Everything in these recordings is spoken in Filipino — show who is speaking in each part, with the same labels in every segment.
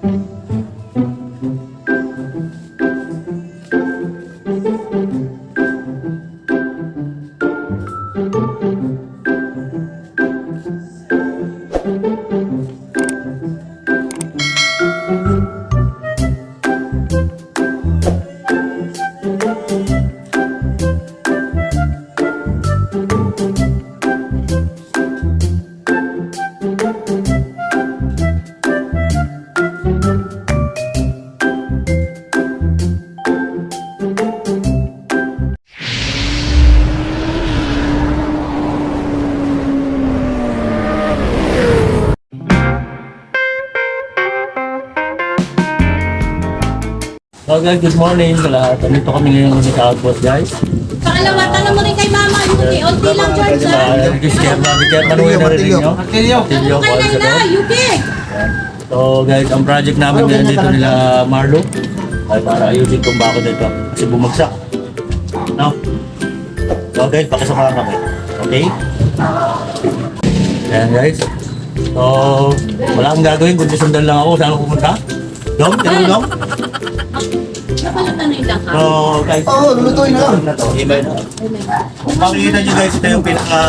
Speaker 1: So guys, good morning sa lahat. Nandito kami ngayon sa Outpost guys.
Speaker 2: Pangalawa, tanong mo rin kay Mama, Yuki. Unti lang, George, ha?
Speaker 1: Uh, This chairman, the chairman mo yung narinig nyo. Tilyo. Tilyo,
Speaker 2: Tanong kay
Speaker 1: call sa
Speaker 2: Layla,
Speaker 1: doon.
Speaker 2: Yuki.
Speaker 1: So guys, ang project namin ngayon dito nila Marlo ay para ayusin itong bako dito kasi bumagsak. No? So guys, pakisamahan kami. Okay? Ayan guys. So, wala akong gagawin kundi sundan lang ako saan ako pumunta. Dom, tinong dom.
Speaker 2: Napalatan na yung laka.
Speaker 1: So guys,
Speaker 3: Oo, lulutuin na lang.
Speaker 1: na to. Himay na. Kung makikita nyo guys, ito yung pinaka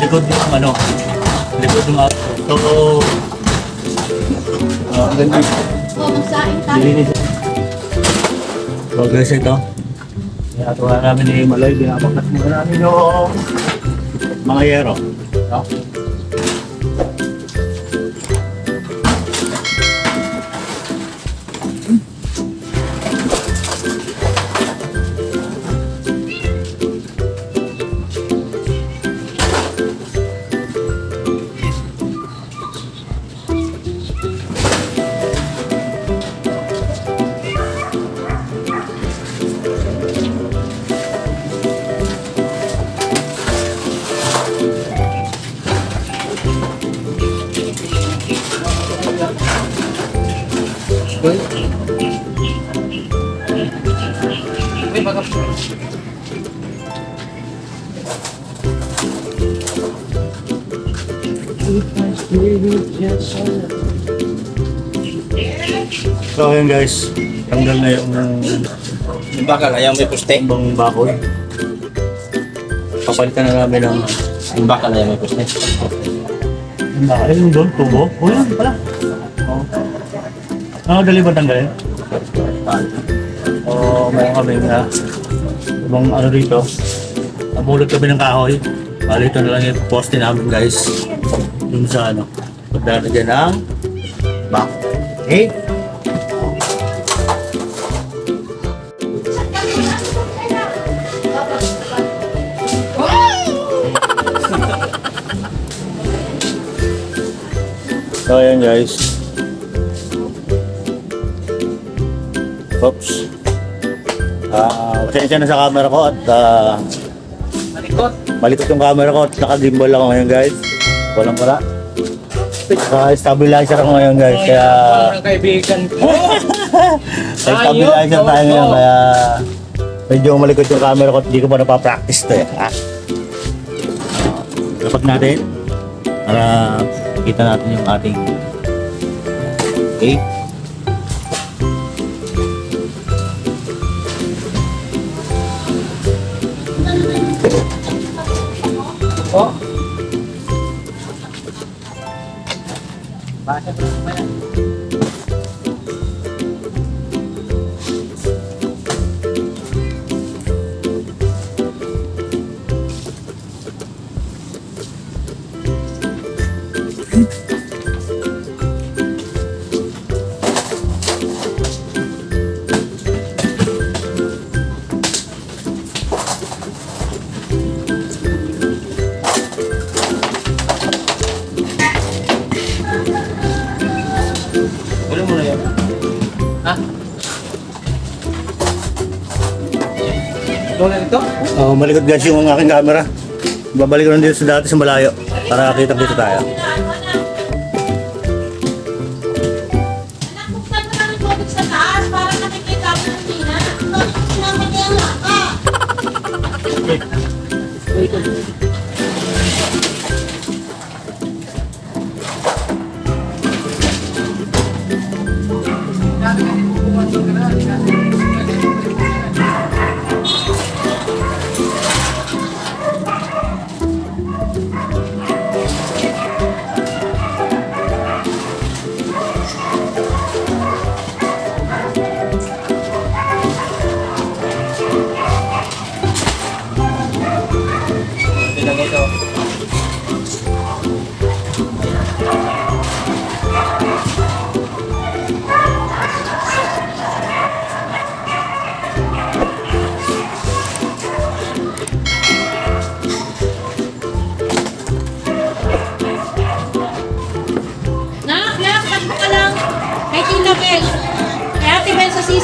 Speaker 1: likod ng ano, likod ng auto. So, uh,
Speaker 2: O, magsaing tayo.
Speaker 1: Dilinis. So guys, ito. Ginagawa namin ni Malay, binabakat muna namin yung mga yero. No? So ayun guys, tanggal na yung
Speaker 3: Yung bakal, ayaw may puste.
Speaker 1: ibang bakoy. Papalitan na namin ng
Speaker 3: Yung bakal, ayaw may puste.
Speaker 1: Ang bakal yung doon, tubo. O yun pala. Oh. Ano dali ba tanggalin? O meron kami na ibang ano dito. Namulot kami ng kahoy. Bali ito na lang yung poste namin guys. Dun sa ano. Pagdalagyan ng back. Okay? So ayan guys. Oops. Ah, pasensya na sa camera ko at ah,
Speaker 3: Malikot.
Speaker 1: malikot yung camera ko at naka-gimbal ako ngayon guys. Walang wala. Naka-stabilizer ako ngayon guys. Kaya
Speaker 3: Parang kaibigan ko.
Speaker 1: naka-stabilizer tayo ngayon kaya medyo malikot yung camera ko at hindi ko pa napapractice to eh. Ah. Dapat natin para kita natin yung ating okay.
Speaker 3: Oh. Bye. Na ito?
Speaker 1: Oh, malikot guys yung aking camera. Babalik ko lang dito sa dati sa malayo para kita kita tayo.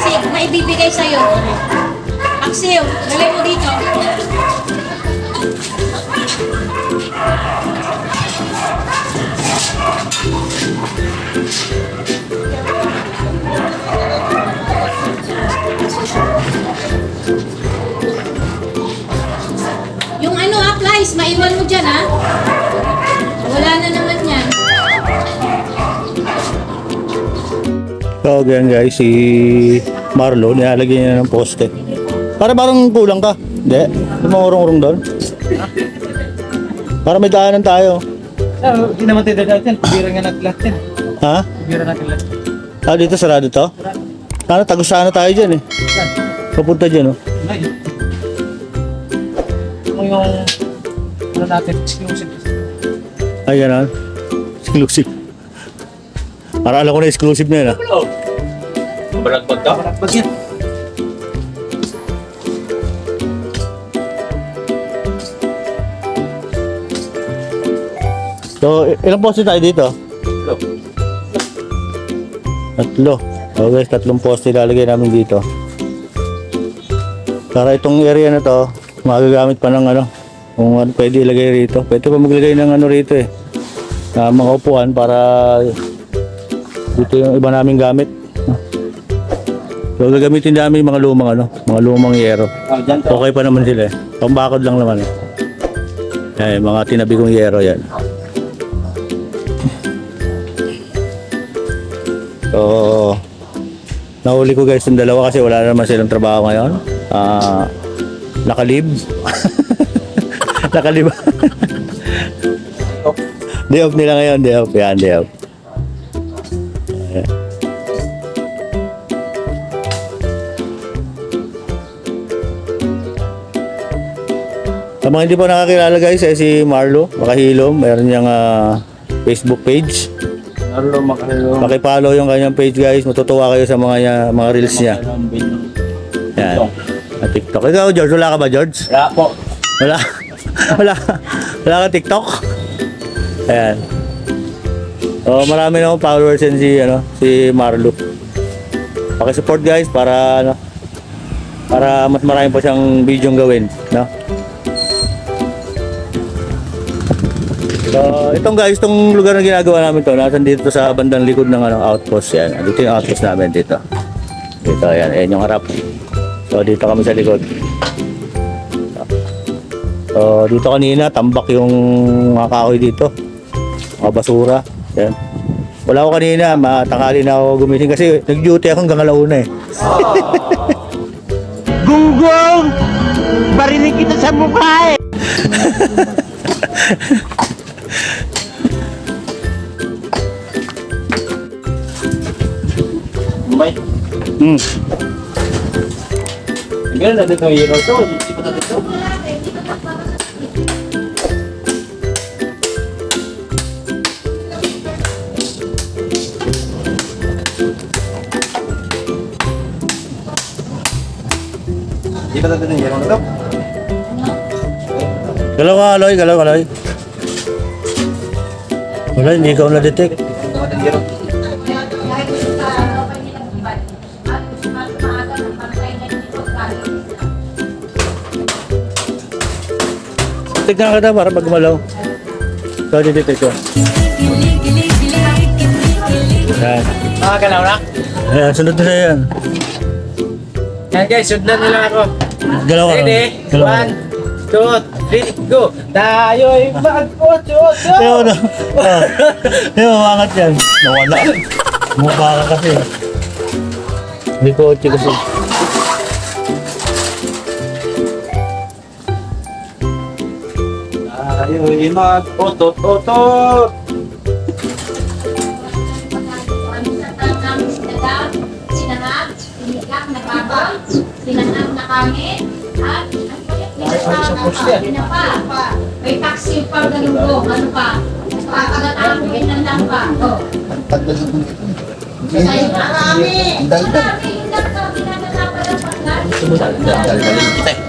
Speaker 2: Bel sa sisig na ibibigay sa'yo. Axel, dali mo dito. Yung ano ha, Flies, maiwan mo dyan ha. Wala na naman yan.
Speaker 1: So, ganyan guys, si Marlo, nilalagyan niya ng poste. Para parang kulang ka. Hindi. Yung mga urong-urong doon. Para may daanan tayo.
Speaker 3: Ah, Hindi naman tayo natin. Bira nga naglat yan.
Speaker 1: Ha?
Speaker 3: Bira natin lahat.
Speaker 1: Ah, dito sarado to? Ano, tagusana tayo dyan eh.
Speaker 3: Saan?
Speaker 1: Papunta dyan oh.
Speaker 3: Ay. Ano yung ano natin, exclusive.
Speaker 1: Ay, yan ah. Exclusive. Para alam ko na exclusive na yun ah.
Speaker 3: Oh. Balagbag ka? Balagbag yan.
Speaker 1: So, ilang poste tayo dito?
Speaker 3: Look.
Speaker 1: Tatlo. So guys, tatlong poste ilalagay namin dito. Para itong area na to, magagamit pa ng ano, kung ano pwede ilagay rito. Pwede pa maglagay ng ano rito eh. Na mga upuan para dito yung iba naming gamit. So gagamitin namin mga lumang ano, mga lumang yero.
Speaker 3: Ah, dyan to.
Speaker 1: Okay pa naman sila eh. Pambakod lang naman eh. Yan, yung mga tinabi kong yero yan. So, nahuli ko guys yung dalawa kasi wala naman silang trabaho ngayon. Ah, nakalib. nakalib. day off nila ngayon, day off. Yan, day off. Sa mga hindi pa nakakilala guys, eh, si Marlo, Makahilom, mayroon niyang ah, Facebook page.
Speaker 3: Narlo makalilo.
Speaker 1: Pakipollow yung kanyang page guys. Matutuwa kayo sa mga niya- mga reels niya. Yan. At TikTok. Ikaw George, wala ka ba George?
Speaker 3: Wala po.
Speaker 1: Wala. wala. Wala ka TikTok? Ayan. Oh, marami na akong followers yan si ano, si Marlo. Paki-support guys para ano para mas marami pa siyang video gawin, no? So, itong guys, itong lugar na ginagawa namin to, nasan dito sa bandang likod ng ano, outpost yan. Dito yung outpost namin dito. Dito, yan, yan yung harap. So, dito kami sa likod. So, dito kanina, tambak yung mga kahoy dito. Mga basura. Yan. Wala ako kanina, matakali na ako gumising kasi nag-duty ako hanggang alauna eh.
Speaker 4: Gunggong! Barinig kita sa mukha eh!
Speaker 3: May.
Speaker 1: Hmm.
Speaker 3: Ganun na dito yung hero to. Hindi pa natin to. Hindi pa natin yung hero na to.
Speaker 1: Galaw ka, Aloy. Galaw ka, Aloy. Wala, hindi ikaw na-detect. Tignan ka na para pag gumalaw. So, detect ko. Yan.
Speaker 3: Makakalaw na?
Speaker 1: Ayan, sunod na yan.
Speaker 3: Yan guys, sundan nila ako.
Speaker 1: Galaw ka.
Speaker 3: Ready?
Speaker 1: Galaw ka.
Speaker 3: One, two, three, go! Tayo'y mag-otso-otso!
Speaker 1: Ayaw na. Ah, Ayaw, umangat yan. Nawala. Mukha ka kasi. Hindi ko kasi.
Speaker 3: Ayaw, imat. Otot, otot.
Speaker 2: Sinangag, sinigak na babang, sinangag na kami, at ano pa? May taxi pa ganun ko, ano pa? Pagkatapos ng lang pa. Oh. Sa'yo na. Marami. Marami. Hindi ka ginagawa ng pagkain.
Speaker 3: Dali-dali kita eh.
Speaker 2: Tapos,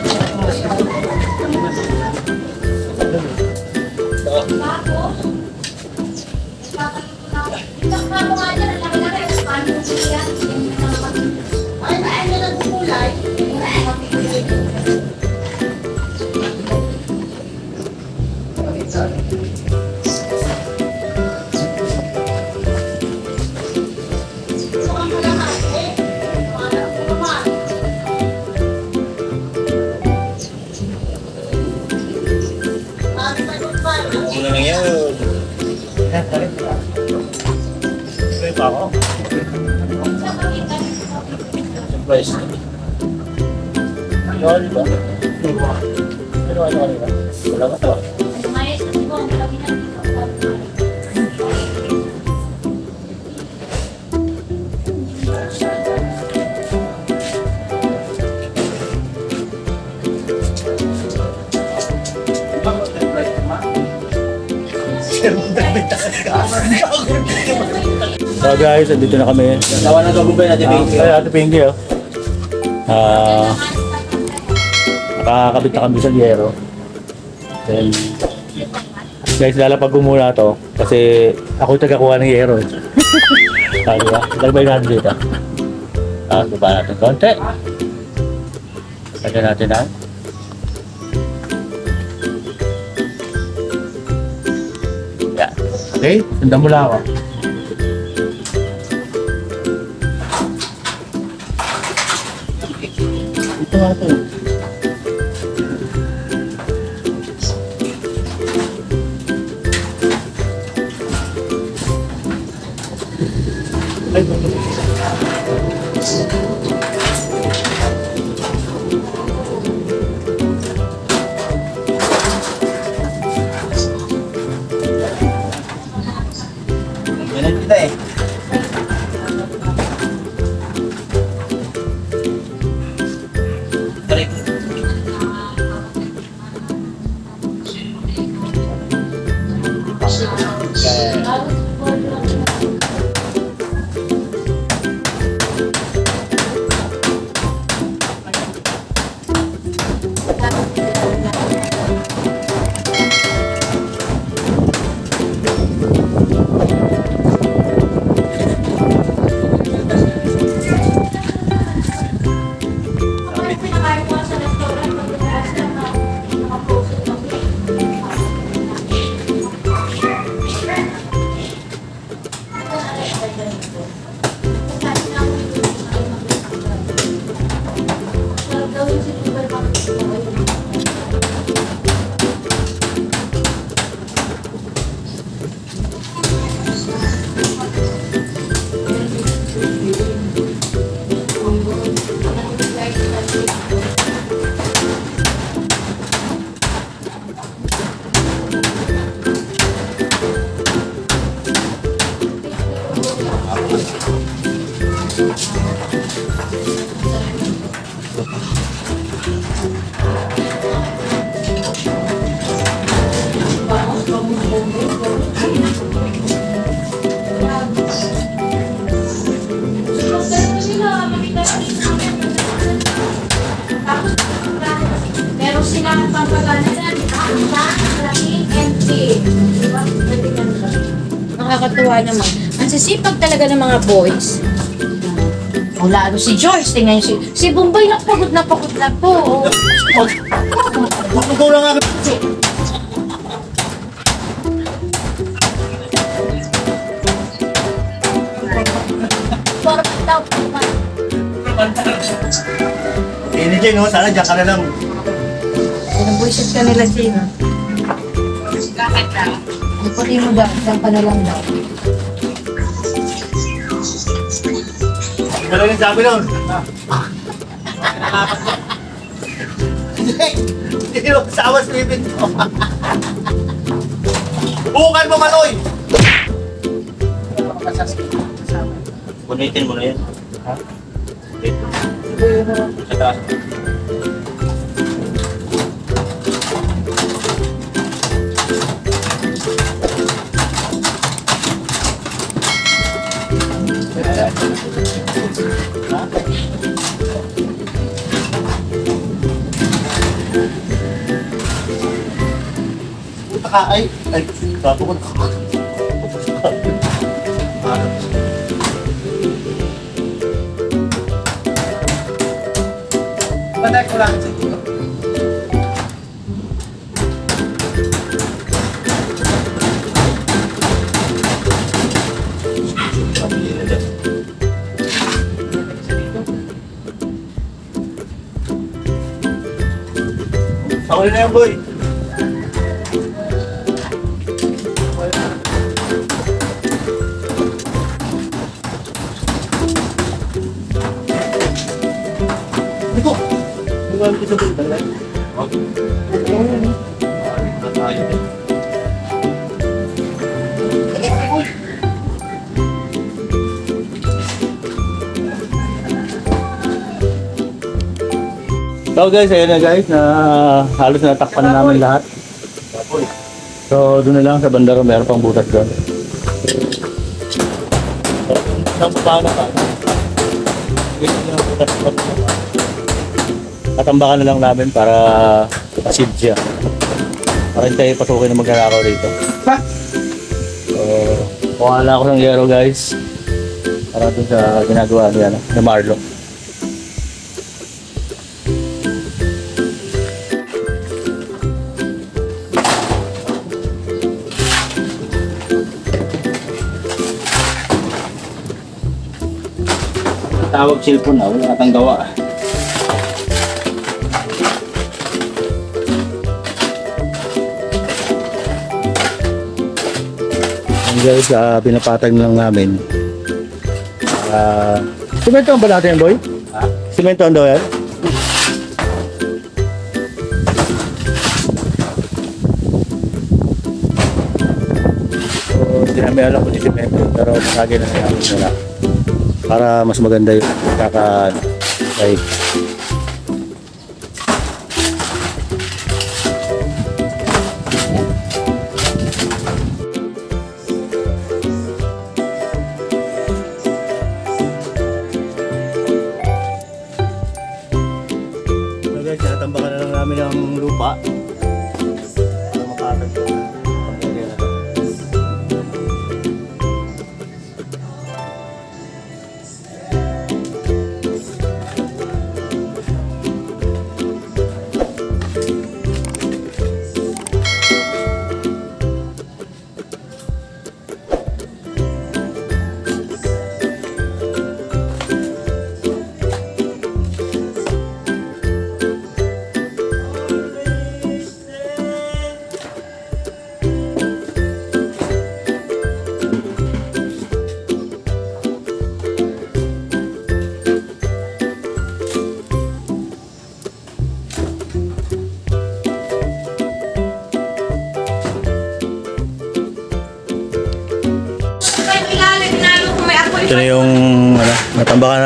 Speaker 2: Na
Speaker 3: yun.
Speaker 1: Pwede pa ako.
Speaker 3: Surprise.
Speaker 1: Ano, di ba? Pero ano kanina? Wala ka to. So guys, andito na kami.
Speaker 3: Tawa na ba natin,
Speaker 1: Ah,
Speaker 3: Pinky?
Speaker 1: Ay, Ate Pinky, oh. Ah, nakakabit na kami sa yero. Then, guys, lalapag ko muna to kasi ako yung tagakuha ng yero. Eh. ah, diba? Lagay natin dito. Ah, baba natin konti. Lagyan natin ang Okay, sundan mo lang ako. Ito nga ito.
Speaker 2: Nakakatuwa naman. Ang sisipag talaga ng mga boys. Wala ano si George, tingnan niyo si, si Bombay na pagod na pagod na po.
Speaker 1: Makukulang ako. Ini Jeng, oh, sana dyan ka na lang.
Speaker 2: Nabuisit ka nila. Bakit daw? Ipati mo daw, saan ka na lang daw.
Speaker 1: Talagang sabi nun. Hindi mo kasama sa bibig mo. Bukan mo, Manoy!
Speaker 3: Punitin mo na yan. Ha? Sa taas.
Speaker 1: Puta ka, ay, ay, bago ko.
Speaker 5: Patay ko lang
Speaker 1: Ako na yan, boy. Hindi ko. Hindi ko alam kung sabihin talaga.
Speaker 3: Na tayo.
Speaker 1: So guys, ayun na guys, na halos natakpan na namin lahat. So doon na lang sa bandaro, meron pang butas doon. Isang baba na pa. Ito na na lang namin para pasid siya. Para hindi tayo pasukin na magnanakaw dito.
Speaker 5: Pa?
Speaker 1: So, kuha na ako ng yero guys. Para doon sa ginagawa niya, no, ni Marlo.
Speaker 3: Tawag cellphone na, wala katang gawa.
Speaker 1: Yung guys, ah, pinapatag na lang namin. Ah, simento ba natin yan, boy?
Speaker 3: Ha?
Speaker 1: Simento ang daw yan? So, hindi namin alam kung yung simento, pero masagi na namin wala. Para mas maganda yung kaka... Ay,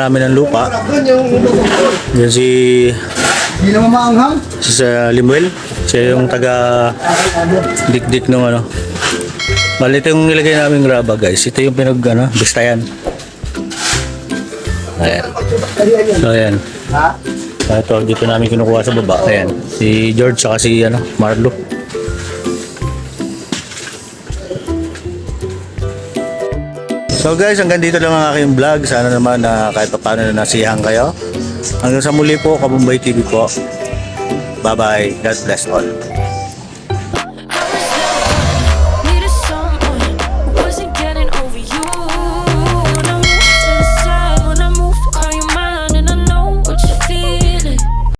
Speaker 1: namin ng lupa. Yan si,
Speaker 5: Hindi naman maanghang.
Speaker 1: si sa Limuel. Siya yung taga dikdik nung ano. Bali ito yung nilagay namin graba guys. Ito yung pinag ano, bistayan. Ayan. So ayan.
Speaker 5: Ha?
Speaker 1: So, ito dito namin kinukuha sa baba. Ayan. Si George saka si ano, Marlo. So guys, hanggang dito lang ang aking vlog. Sana naman na kahit pa paano na nasiyahan kayo. Hanggang sa muli po, Kabumbay TV po. Bye-bye. God bless all.